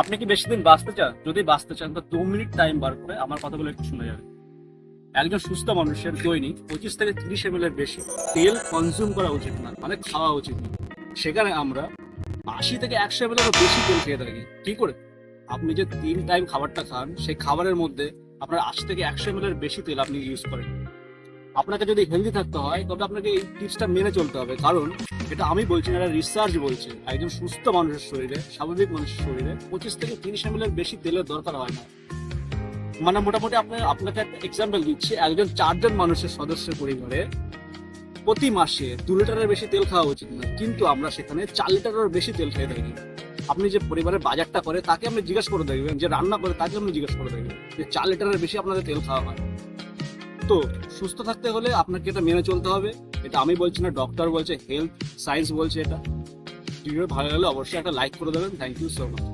আপনি কি বেশি দিন বাঁচতে চান? যদি বাঁচতে চান, তো দু মিনিট টাইম বার করে আমার কথাগুলো একটু শুনে যাবেন। একজন সুস্থ মানুষের দৈনিক পঁচিশ থেকে তিরিশ এম এর বেশি তেল কনজিউম করা উচিত না মানে খাওয়া উচিত না। সেখানে আমরা আশি থেকে একশো এম বেশি তেল খেয়ে থাকি। কি করে? আপনি যে তিন টাইম খাবারটা খান, সেই খাবারের মধ্যে আপনার আশি থেকে একশো এম এর বেশি তেল আপনি ইউজ করেন। আপনাকে যদি হেলদি থাকতে হয়, তবে আপনাকে এই টিপসটা মেনে চলতে হবে। কারণ এটা আমি বলছি না, এটা রিসার্চ বলছে। একজন সুস্থ মানুষের শরীরে, স্বাভাবিক মানুষের শরীরে পঁচিশ থেকে তিরিশ এম বেশি তেলের দরকার হয় না। মানে মোটামুটি আপনি, আপনাকে একটা এক্সাম্পল দিচ্ছি। একজন চারজন মানুষের সদস্যের পরিবারে প্রতি মাসে দু লিটারের বেশি তেল খাওয়া উচিত না। কিন্তু আমরা সেখানে চার লিটারের বেশি তেল খেয়ে থাকি। আপনি যে পরিবারের বাজারটা করে, তাকে আপনি জিজ্ঞেস করে দেখবেন। যে রান্না করে, তাকে আপনি জিজ্ঞেস করে দেখবেন যে চার লিটারের বেশি আপনাদের তেল খাওয়া হয়। তো সুস্থ থাকতে হলে আপনাকে এটা মেনে চলতে হবে। এটা আমি বলছি না ডক্টর বলছে হেলথ সায়েন্স বলছে এটা। ভিডিও ভালো লাগলে অবশ্যই একটা লাইক করে দেবেন। Thank you so much